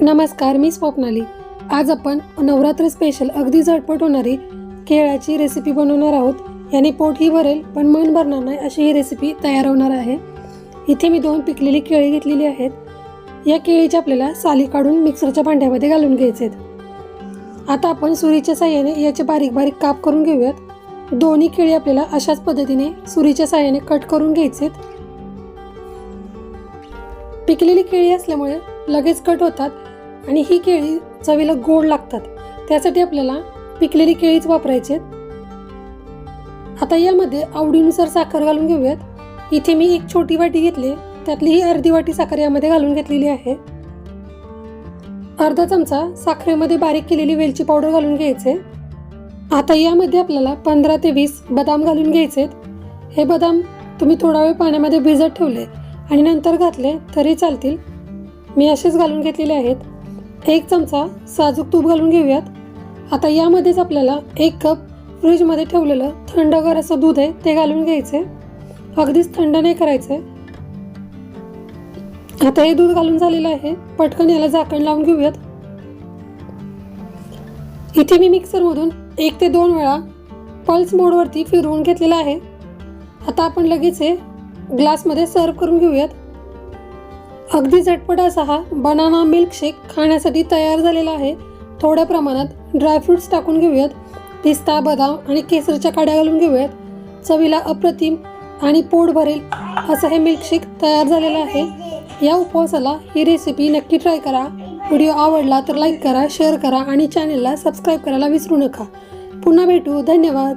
नमस्कार मी स्वप्नाली. आज आपण नवरात्र स्पेशल अगदी झटपट होणारी केळ्याची रेसिपी बनवणार आहोत. याने पोटही भरेल पण मन भरणार नाही अशी ही रेसिपी तयार होणार आहे. इथे मी दोन पिकलेली केळी घेतलेली आहेत. या केळीची आपल्याला साली काढून मिक्सरच्या भांड्यामध्ये घालून घ्यायचे आहेत. आता आपण सुरीच्या साह्याने याचे बारीक बारीक काप करून घेऊयात. दोन्ही केळी आपल्याला अशाच पद्धतीने सुरीच्या साह्याने कट करून घ्यायचेत. पिकलेली केळी असल्यामुळे लगेच कट होतात आणि ही केळी चवीला गोड लागतात. त्यासाठी आपल्याला पिकलेली केळीच वापरायची आहेत. आता यामध्ये आवडीनुसार साखर घालून घेऊयात. इथे मी एक छोटी वाटी घेतली. त्यातली ही अर्धी वाटी साखर यामध्ये घालून घेतलेली आहे. अर्धा चमचा साखरेमध्ये बारीक केलेली वेलची पावडर घालून घ्यायचे. आता यामध्ये आपल्याला पंधरा ते वीस बदाम घालून घ्यायचे हे बदाम तुम्ही थोडा वेळ पाण्यामध्ये भिजत ठेवले आणि नंतर घातले तरी चालतील. मी असेच घालून घेतलेले आहेत. एक चमचा साजूक तूप घालून घेऊयात. आता यामध्येच आपल्याला एक कप फ्रीजमध्ये ठेवलेलं थंडगार असं दूध आहे ते घालून घ्यायचे. अगदीच थंड नाही करायचं. आता हे दूध घालून झालेलं आहे. पटकन याला झाकण लावून घेऊयात. इथे मी मिक्सरमधून एक ते दोन वेळा पल्स मोडवरती फिरवून घेतलेला आहे. आता आपण लगेच हे ग्लासमध्ये सर्व करून घेऊयात. अगदी झटपट असा हा बनाना मिल्कशेक खाण्यासाठी तयार झालेला आहे. थोड्या प्रमाणात ड्रायफ्रुट्स टाकून घेऊयात. पिस्ता बदाम आणि केसरच्या काड्या घालून घेऊयात. चवीला अप्रतिम आणि पोट भरेल असं हे मिल्कशेक तयार झालेलं आहे. या उपवासाला ही रेसिपी नक्की ट्राय करा. व्हिडिओ आवडला तर लाईक करा शेअर करा आणि चॅनेलला सबस्क्राईब करायला विसरू नका. पुन्हा भेटू. धन्यवाद.